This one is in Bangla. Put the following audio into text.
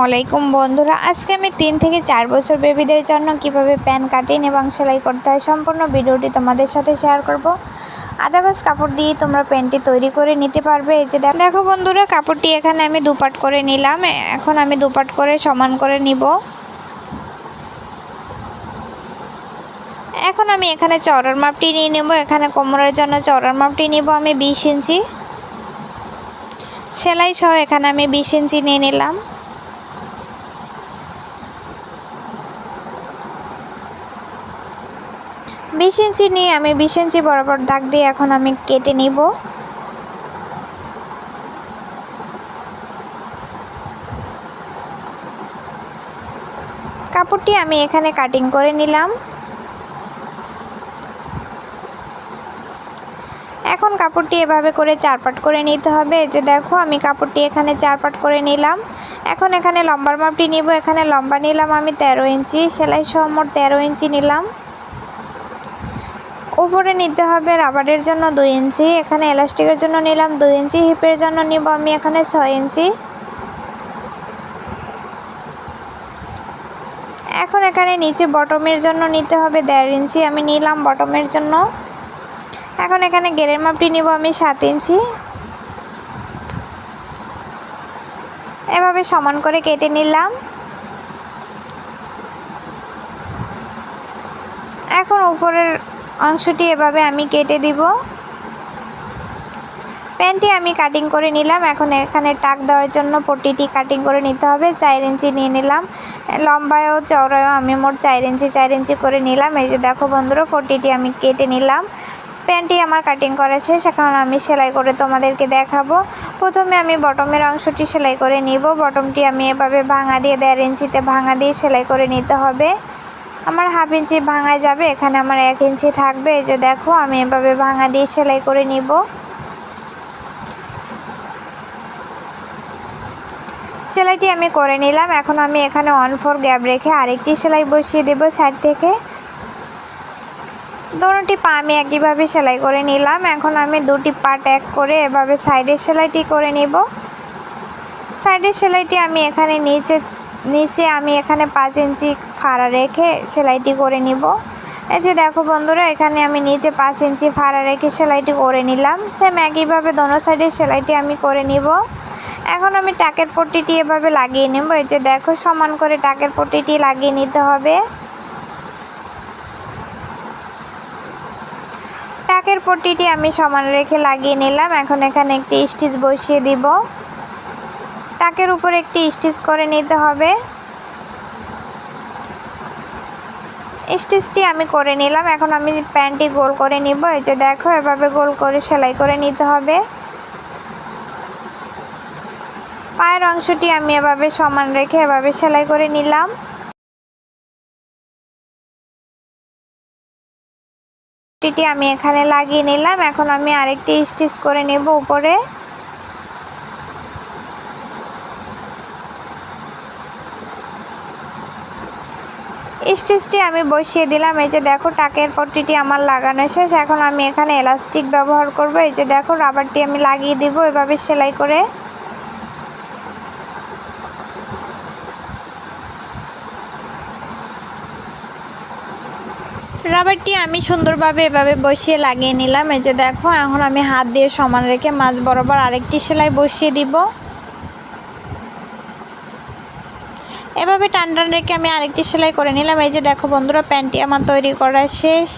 আলাইকুম বন্ধুরা। আজকে আমি তিন থেকে চার বছর বেবিদের জন্য কীভাবে প্যান কাটিং এবং সেলাই করতে হয় সম্পূর্ণ ভিডিওটি তোমাদের সাথে শেয়ার করব। আধা গাছ কাপড় দিয়ে তোমরা প্যান্টটি তৈরি করে নিতে পারবে। এই যে দেখ- বন্ধুরা, কাপড়টি এখানে আমি দুপাট করে নিলাম। এখন আমি দুপাট করে সমান করে নিব। এখন আমি এখানে চওড়ার মাপটি নিয়ে নেব। এখানে কোমরের জন্য চওড়ার মাপটি নিব আমি বিশ ইঞ্চি। সেলাই সহ এখানে আমি বিশ ইঞ্চি নিয়ে নিলাম। বিশ ইঞ্চি নিয়ে আমি বিশ ইঞ্চি বরাবর দাগ দিয়ে এখন আমি কেটে নিব। কাপড়টি আমি এখানে কাটিং করে নিলাম। এখন কাপড়টি এভাবে করে চার পাট করে নিতে হবে। যে দেখো, আমি কাপড়টি এখানে চার পাট করে নিলাম। এখন এখানে লম্বার মাপটি নিব। এখানে লম্বা নিলাম আমি তেরো ইঞ্চি সেলাই সহ মোট তেরো ইঞ্চি নিলাম। উপরে নিতে হবে রাবারের জন্য দুই ইঞ্চি, এখানে এলাস্টিকের জন্য নিলাম দুই ইঞ্চি, হিপের জন্য নিব আমি এখানে ছয় ইঞ্চি। এখন এখানে নিচে বটমের জন্য নিতে হবে দেড় ইঞ্চি, আমি নিলাম বটমের জন্য। এখন এখানে গেরের মাপটি নিব আমি সাত ইঞ্চি। এভাবে সমান করে কেটে নিলাম। এখন উপরের অংশটি এভাবে আমি কেটে দিব। প্যান্টটি আমি কাটিং করে নিলাম। এখন এখানে টাক দেওয়ার জন্য পট্টিটি কাটিং করে নিতে হবে। চার ইঞ্চি নিয়ে নিলাম। লম্বায়ও চওড়ায়ও আমি মোট চার ইঞ্চি চার ইঞ্চি করে নিলাম। এই যে দেখো বন্ধুরা, পট্টিটি আমি কেটে নিলাম। প্যান্টটি আমার কাটিং করা শেষ। এখন আমি সেলাই করে তোমাদেরকে দেখাবো। প্রথমে আমি বটমের অংশটি সেলাই করে নিব। বটমটি আমি এভাবে ভাঙা দিয়ে, দেড় ইঞ্চিতে ভাঙা দিয়ে সেলাই করে নিতে হবে। আমার হাফ ইঞ্চি ভাঙায় যাবে, এখানে আমার এক ইঞ্চি থাকবে। এই যে দেখো, আমি এভাবে ভাঙা দিয়ে সেলাই করে নিব। সেলাইটি আমি করে নিলাম। এখন আমি এখানে ওয়ান ফোর গ্যাপ রেখে আরেকটি সেলাই বসিয়ে দেব সাইড থেকে। দোনোটি পা আমি একইভাবে সেলাই করে নিলাম। এখন আমি দুটি পার্ট এক করে এভাবে সাইডের সেলাইটি করে নিব। সাইডের সেলাইটি আমি এখানে নিচে নিচে আমি এখানে পাঁচ ইঞ্চি ফাড়া রেখে সেলাইটি করে নিব। এই যে দেখো বন্ধুরা, এখানে আমি নিচে পাঁচ ইঞ্চি ফাড়া রেখে সেলাইটি করে নিলাম। সেম একইভাবে দোনো সাইডে সেলাইটি আমি করে নিব। এখন আমি টাকের পট্টিটি এভাবে লাগিয়ে নেব। এই যে দেখো, সমান করে টাকের পট্টিটি লাগিয়ে নিতে হবে। টাকের পট্টিটি আমি সমান রেখে লাগিয়ে নিলাম। এখন এখানে একটি স্টিচ বসিয়ে দিব। টাকের উপর একটি স্টিচ করে নিতে হবে। স্টিচটি আমি করে নিলাম। এখন আমি প্যান্টটি গোল করে নিব। এই যে দেখো, এভাবে গোল করে সেলাই করে নিতে হবে। পায়ের অংশটি আমি এভাবে সমান রেখে এভাবে সেলাই করে নিলাম। টিটি আমি এখানে লাগিয়ে নিলাম। এখন আমি আরেকটি স্টিচ করে নেব উপরে। স্টিচটি আমি বসিয়ে দিলাম। এই যে দেখো, টাকের পট্টিটি আমার লাগানো শেষ। এখন আমি এখানে এলাস্টিক ব্যবহার করব। এই যে দেখো, রাবারটি আমি লাগিয়ে দিব এভাবে সেলাই করে। রাবারটি আমি সুন্দরভাবে এভাবে বসিয়ে লাগিয়ে নিলাম। এই যে দেখো, এখন আমি হাত দিয়ে সমান রেখে মাছ বরাবর আরেকটি সেলাই বসিয়ে দিব। এভাবে টান টান রেখে আমি আরেকটি সেলাই করে নিলাম। এই যে দেখো বন্ধুরা, প্যান্টটি আমার তৈরি করা শেষ।